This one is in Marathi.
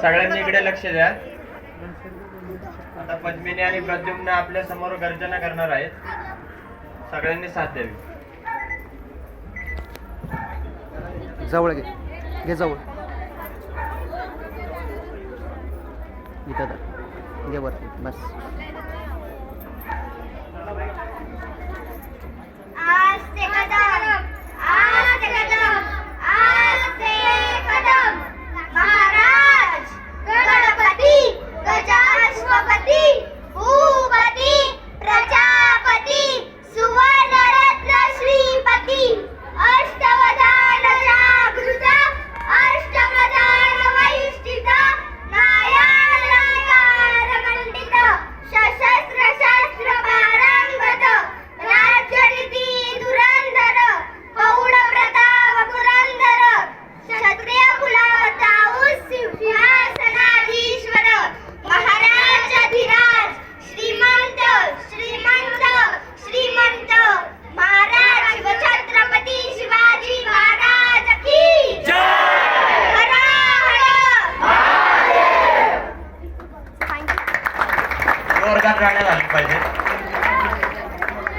सगळ्यांनी इकडे लक्ष द्या. आता पद्मिनी आणि प्रद्युम्न आपल्यासमोर गर्जना करणार आहेत. सगळ्यांनी साथ द्यावी. जवळ घे. घे जवळ. इथं. घे वरती. बस. थँक्यू जोरदार गाणं आली पाहिजे.